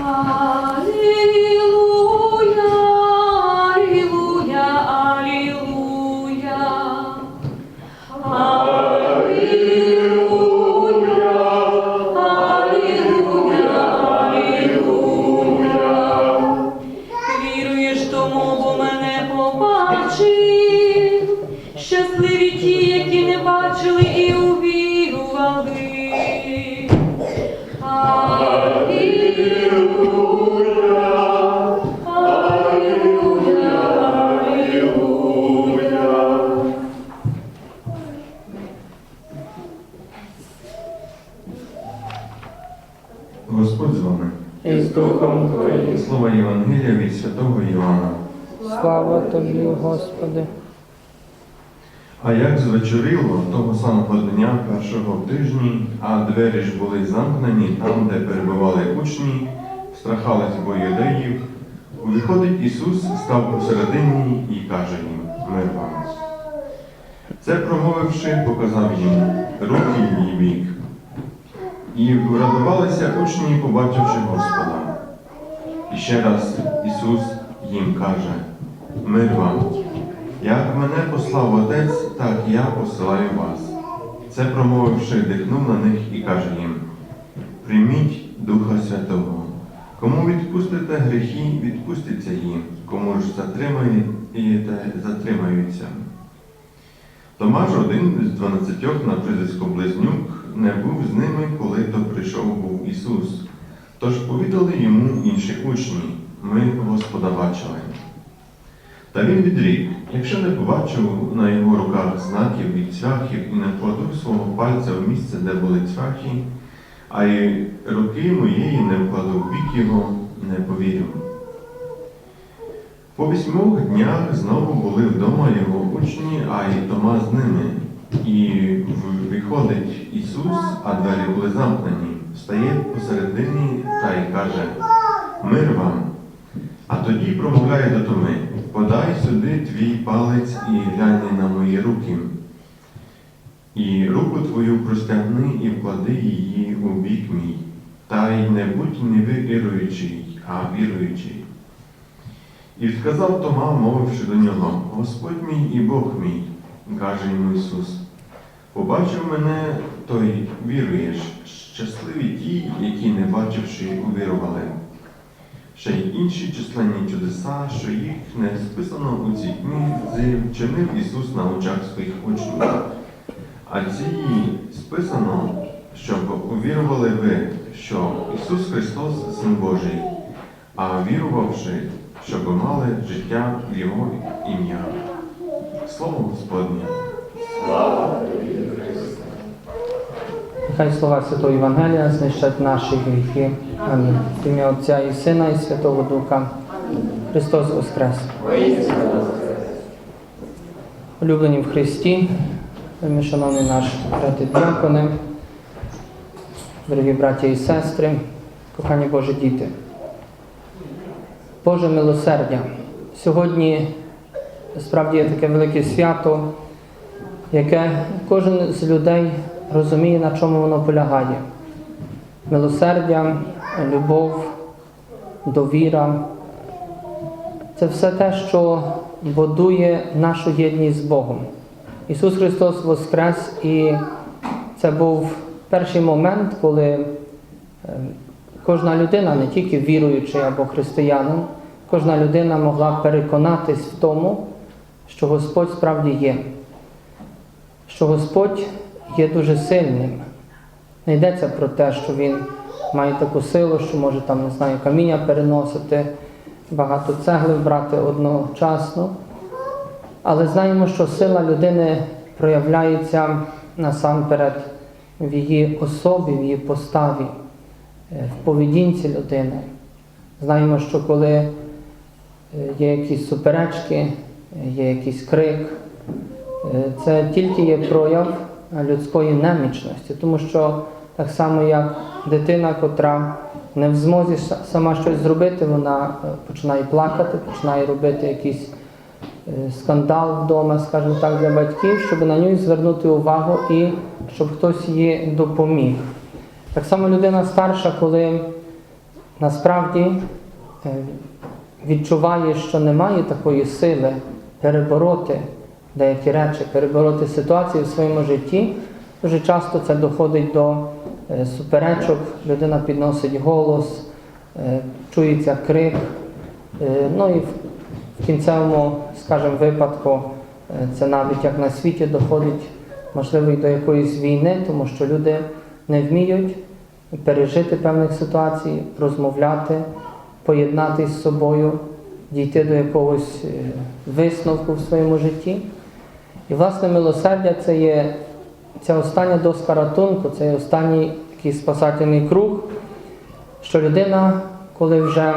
Hallelujah. Як звечоріло того самого дня першого в тижні, а двері ж були замкнені там, де перебували учні, страхались бо юдеїв, виходить Ісус, став посередині і каже їм мир вам. Це промовивши, показав їм руки і бік. І врадувалися учні, побачивши Господа. І ще раз Ісус їм каже, мир вам. Як мене послав Отець, так я посилаю вас. Це промовивши, дихнув на них і каже їм: Прийміть Духа Святого. Кому відпустите гріхи, відпуститься їм, кому ж затримаєте, затримаються. Томаш, один з дванадцятьох на прізвисько Близнюк, не був з ними, коли то прийшов був Ісус. Тож повідали йому інші учні, ми Господа бачили. Та він відрік, якщо не побачив на його руках знаків від цвяхів і не вкладу свого пальця в місце, де були цвяхи, а й руки моєї не вкладу в бік його, не повірю. По вісьмох днях знову були вдома його учні, а й Тома з ними. І виходить Ісус, а двері були замкнені, встає посередині та й каже: Мир вам! А тоді промовляє до Томи, подай сюди твій палець і глянь на мої руки. І руку твою простягни і вклади її у бік мій, та й не будь не віруючий, а віруючий. І сказав Тома, мовивши до нього, Господь мій і Бог мій, каже йому Ісус, побачив мене, то й віруєш, щасливі ті, які, не бачивши, увірували. Ще й інші численні чудеса, що їх не списано у цій книзі, вчинив Ісус на очах своїх учнів. А ці списано, щоб увірували ви, що Ісус Христос Син Божий, а вірувавши, щоб мали життя в Його ім'я. Слово Господнє. Нехай слова Святого Євангелія знищать наші гріхи. Амінь. В ім'я Отця і Сина, і Святого Духа. Христос Воскрес. Улюблені в Христі, вельми шановні наші брати дякони, дорогі браті і сестри, кохані Божі діти. Боже милосердя. Сьогодні справді є таке велике свято, яке кожен з людей розуміє, на чому воно полягає. Милосердя, любов, довіра це все те, що будує нашу єдність з Богом. Ісус Христос Воскрес, і це був перший момент, коли е, кожна людина, не тільки віруючий або християнин, кожна людина могла переконатись в тому, що Господь справді є, що Господь є дуже сильним. Не йдеться про те, що Він має таку силу, що може там, не знаю, каміння переносити, багато цегли брати одночасно. Але знаємо, що сила людини проявляється насамперед в її особі, в її поставі, е, в поведінці людини. Знаємо, що коли е, є якісь суперечки, е, є якийсь крик, це тільки є прояв людської немічності, тому що так само як дитина, котра не в змозі сама щось зробити, вона е, починає плакати, починає робити якийсь е, скандал вдома, скажімо так, для батьків, щоб на нього звернути увагу і щоб хтось їй допоміг. Так само людина старша, коли насправді е, відчуває, що немає такої сили перебороти деякі речі, перебороти ситуації в своєму житті, дуже часто це доходить до суперечок, людина підносить голос, е, чується крик. Е, Ну і в кінцевому, скажімо, випадку е, це навіть як на світі доходить, можливо, і до якоїсь війни, тому що люди не вміють пережити певних ситуацій, розмовляти, поєднатися з собою, дійти до якогось е, висновку в своєму житті. І, власне, милосердя це є ця остання доска ратунку, це останній такий спасательний круг, що людина, коли вже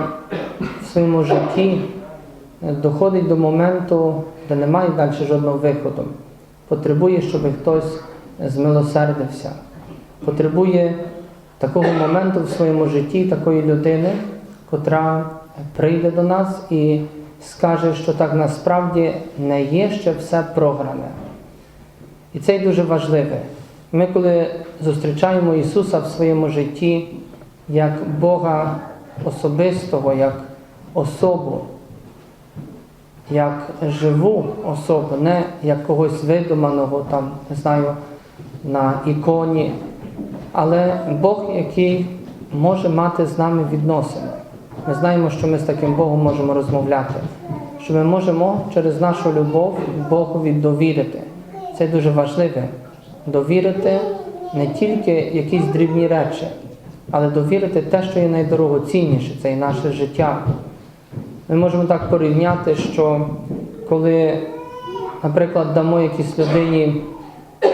в своєму житті доходить до моменту, де немає далі жодного виходу, потребує, щоб хтось змилосердився, потребує такого моменту в своєму житті, такої людини, котра прийде до нас і скаже, що так насправді не є ще все програне. І це дуже важливе. Ми, коли зустрічаємо Ісуса в своєму житті як Бога особистого, як особу, як живу особу, не як когось видуманого, там, не знаю, на іконі, але Бог, який може мати з нами відносини. Ми знаємо, що ми з таким Богом можемо розмовляти, що ми можемо через нашу любов Богові довірити. Це дуже важливе. Довірити не тільки якісь дрібні речі, але довірити те, що є найдорогоцінніше, це і наше життя. Ми можемо так порівняти, що коли, наприклад, дамо якійсь людині е,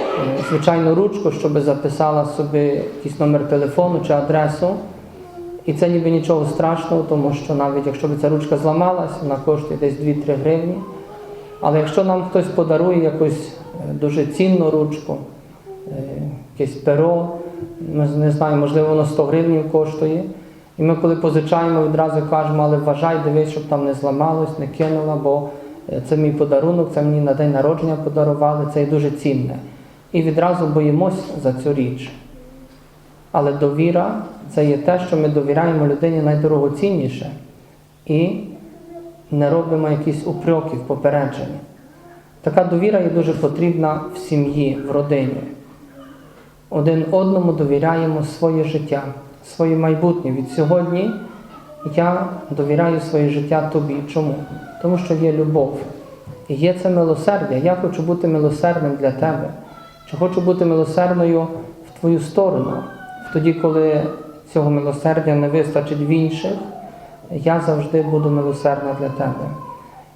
звичайну ручку, щоб записала собі якийсь номер телефону чи адресу, і це ніби нічого страшного, тому що навіть якщо б ця ручка зламалась, вона коштує десь 2-3 гривні. Але якщо нам хтось подарує якусь дуже цінну ручку, е, якесь перо, ми не знаю, можливо, воно 100 гривень коштує. І ми, коли позичаємо, відразу кажемо, але вважай, дивись, щоб там не зламалось, не кинула, бо е, це мій подарунок, це мені на день народження подарували, це є дуже цінне. І відразу боїмось за цю річ. Але довіра це є те, що ми довіряємо людині найдорогоцінніше і не робимо якісь упреків, попереджень. Така довіра є дуже потрібна в сім'ї, в родині. Один одному довіряємо своє життя, своє майбутнє. Від сьогодні я довіряю своє життя тобі. Чому? Тому що є любов. І є це милосердя. Я хочу бути милосердним для тебе. Чи хочу бути милосердною в твою сторону. Тоді, коли цього милосердя не вистачить в інших, я завжди буду милосердна для тебе.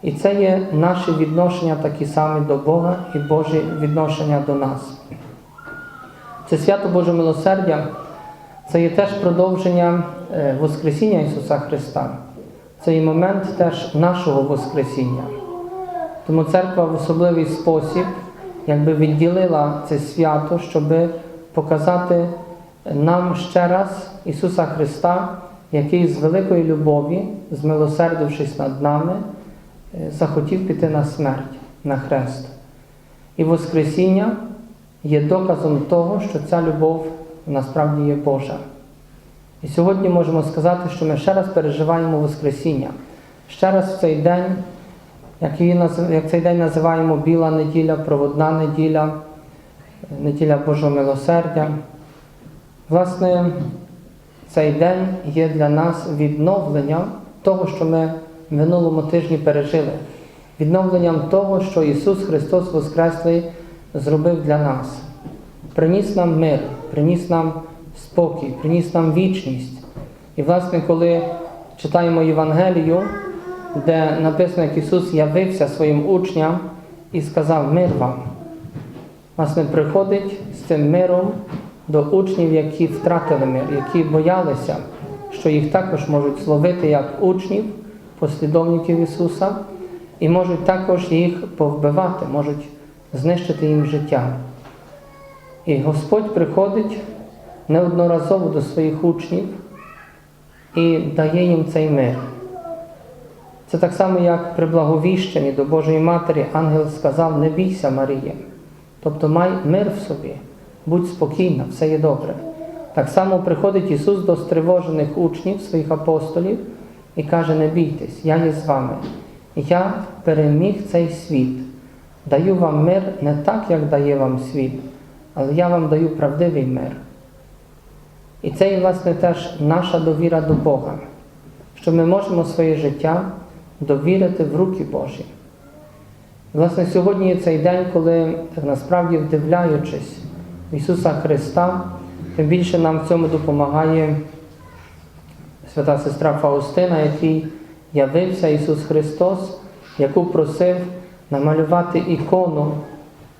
І це є наші відношення такі самі до Бога і Божі відношення до нас. Це свято Боже милосердя, це є теж продовження е, Воскресіння Ісуса Христа. Це є момент теж нашого Воскресіння. Тому церква в особливий спосіб якби відділила це свято, щоб показати нам ще раз Ісуса Христа, який з великої любові, змилосердившись над нами, захотів піти на смерть, на хрест. І Воскресіння є доказом того, що ця любов насправді є Божа. І сьогодні можемо сказати, що ми ще раз переживаємо Воскресіння. Ще раз в цей день, як, її, як цей день називаємо Біла неділя, проводна неділя, неділя Божого милосердя. Власне, цей день є для нас відновленням того, що ми минулому тижні пережили, відновленням того, що Ісус Христос Воскреслий зробив для нас. Приніс нам мир, приніс нам спокій, приніс нам вічність. І, власне, коли читаємо Євангелію, де написано, як Ісус явився своїм учням і сказав мир вам. Власне, приходить з цим миром до учнів, які втратили мир, які боялися, що їх також можуть зловити як учнів, послідовників Ісуса, і можуть також їх повбивати, можуть знищити їм життя. І Господь приходить неодноразово до своїх учнів і дає їм цей мир. Це так само, як при благовіщенні до Божої Матері ангел сказав: Не бійся, Марія. Тобто май мир в собі, будь спокійна, все є добре. Так само приходить Ісус до стривожених учнів, своїх апостолів, і каже: не бійтесь, я є з вами. Я переміг цей світ. Даю вам мир не так, як дає вам світ, але я вам даю правдивий мир. І це є, власне, теж наша довіра до Бога, що ми можемо своє життя довірити в руки Божі. Власне, сьогодні є цей день, коли насправді вдивляючись Ісуса Христа, тим більше нам в цьому допомагає свята сестра Фаустина, який явився Ісус Христос, яку просив намалювати ікону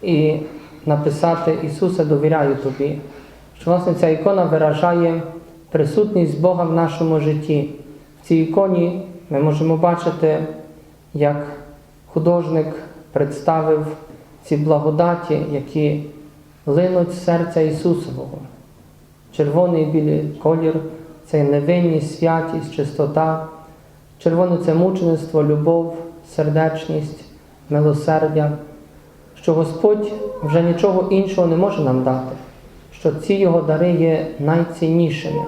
і написати Ісусе, довіряю тобі. Що власне ця ікона виражає присутність Бога в нашому житті. В цій іконі ми можемо бачити, як художник представив ці благодаті, які линуть з серця Ісусового. Червоний білий колір це невинність, святість, чистота. Червоне це мучеництво, любов, сердечність, милосердя, що Господь вже нічого іншого не може нам дати, що ці Його дари є найціннішими.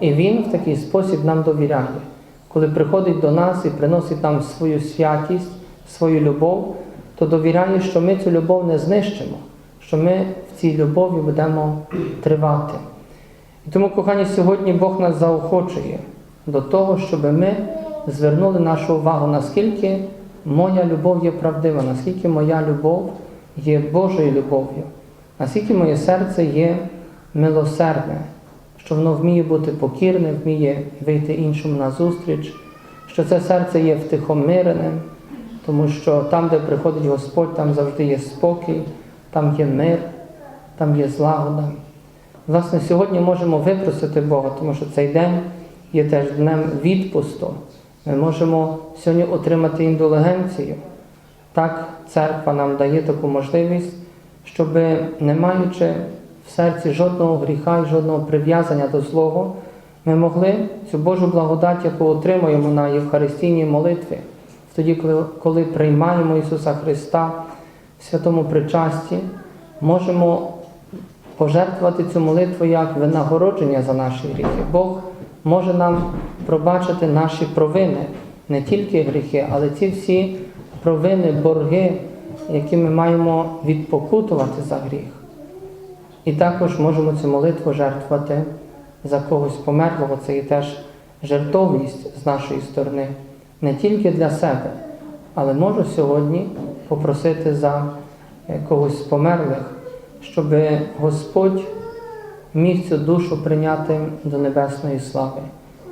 І Він в такий спосіб нам довіряє, коли приходить до нас і приносить нам свою святість, свою любов, то довіряє, що ми цю любов не знищимо, що ми в цій любові будемо тривати. І тому, кохані, сьогодні Бог нас заохочує до того, щоб ми звернули нашу увагу, наскільки моя любов є правдива, наскільки моя любов є Божою любов'ю, наскільки моє серце є милосердне, що воно вміє бути покірне, вміє вийти іншому назустріч, що це серце є втихомиреним, тому що там, де приходить Господь, там завжди є спокій, там є мир, там є злагода. Власне, сьогодні можемо випросити Бога, тому що цей день є теж днем відпусту. Ми можемо сьогодні отримати індулегенцію. Так, церква нам дає таку можливість, щоб, не маючи в серці жодного гріха і жодного прив'язання до злого, ми могли цю Божу благодать, яку отримуємо на Євхаристійній молитві, тоді, коли, приймаємо Ісуса Христа в святому причасті, можемо пожертвувати цю молитву як винагородження за наші гріхи. Бог може нам пробачити наші провини, не тільки гріхи, але ці всі провини, борги, які ми маємо відпокутувати за гріх. І також можемо цю молитву жертвувати за когось померлого. Це і теж жертовність з нашої сторони, не тільки для себе, але можу сьогодні попросити за е, когось померлих, щоб Господь міг цю душу прийняти до небесної слави.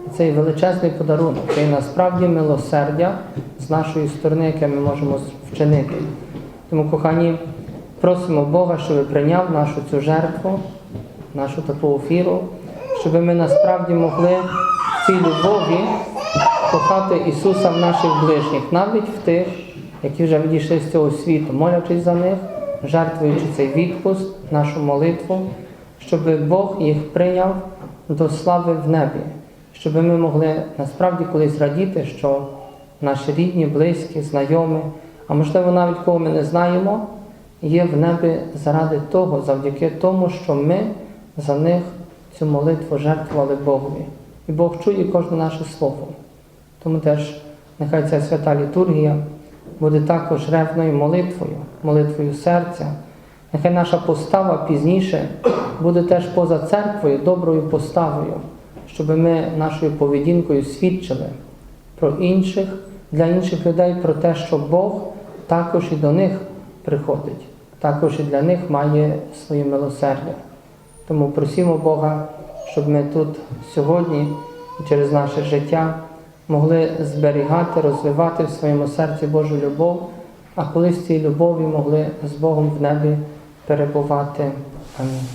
І Це величезний подарунок, це насправді милосердя з нашої сторони, яке ми можемо вчинити. Тому, кохані, просимо Бога, щоб прийняв нашу цю жертву, нашу таку офіру, щоб ми насправді могли в цій любові кохати Ісуса в наших ближніх, навіть в тих, які вже відійшли з цього світу, молячись за них, жертвуючи цей відпуст, нашу молитву, щоб Бог їх прийняв до слави в небі, щоб ми могли насправді колись радіти, що наші рідні, близькі, знайомі, а можливо навіть кого ми не знаємо, є в небі заради того, завдяки тому, що ми за них цю молитву жертвували Богові. І Бог чує кожне наше слово. Тому теж нехай ця свята літургія буде також ревною молитвою, молитвою серця. Нехай наша постава пізніше буде теж поза церквою, доброю поставою, щоб ми нашою поведінкою свідчили про інших, для інших людей про те, що Бог також і до них приходить, також і для них має своє милосердя. Тому просимо Бога, щоб ми тут сьогодні через наше життя могли зберігати, розвивати в своєму серці Божу любов, а колись в цій любові могли з Богом в небі перебувати. Амінь.